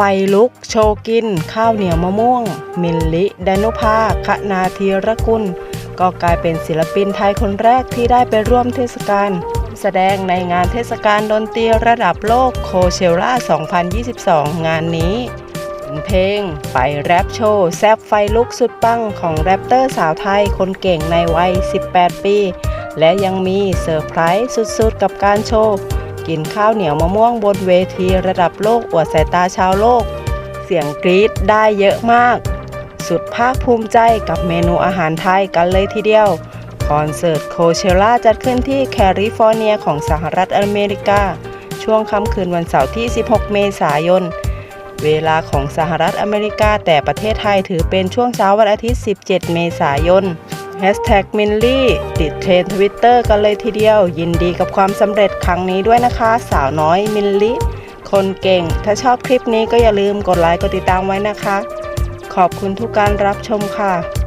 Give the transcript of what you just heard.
ไฟลุก โชกิน ข้าวเหนียวมะม่วง มิลลิดานุภาคณาธีรกุล ก็กลายเป็นศิลปินไทยคนแรกที่ได้ไปร่วมเทศกาลแสดงในงานเทศกาลดนตรีระดับโลกโคเชล่า 2022 งานนี้เพลง ไปแรปโชว์ แซบไฟลุกสุดปังของแรปเตอร์สาวไทยคนเก่งในวัย 18 ปี และยังมีเซอร์ไพรส์สุดๆ กับการโชว์ กินข้าวเหนียวมะม่วงบนเวทีระดับโลกอวดสายตาชาวโลก เสียงกรี๊ดได้เยอะมาก สุดภาคภูมิใจกับเมนูอาหารไทยกันเลยทีเดียว คอนเสิร์ตโคเชล่าจัดขึ้นที่แคลิฟอร์เนียของสหรัฐอเมริกา ช่วงค่ำคืนวันเสาร์ที่ 16 เมษายน เวลาของสหรัฐอเมริกาแต่ประเทศไทยถือเป็นช่วงเช้าวันอาทิตย์ 17 เมษายน แฮชแท็กมินลี่ติดเทรนทวิตเตอร์กันเลยทีเดียว ยินดีกับความสำเร็จครั้งนี้ด้วยนะคะ สาวน้อยมินลี่คนเก่ง ถ้าชอบคลิปนี้ก็อย่าลืมกดไลค์กดติดตามไว้นะคะ ขอบคุณทุกการรับชมค่ะ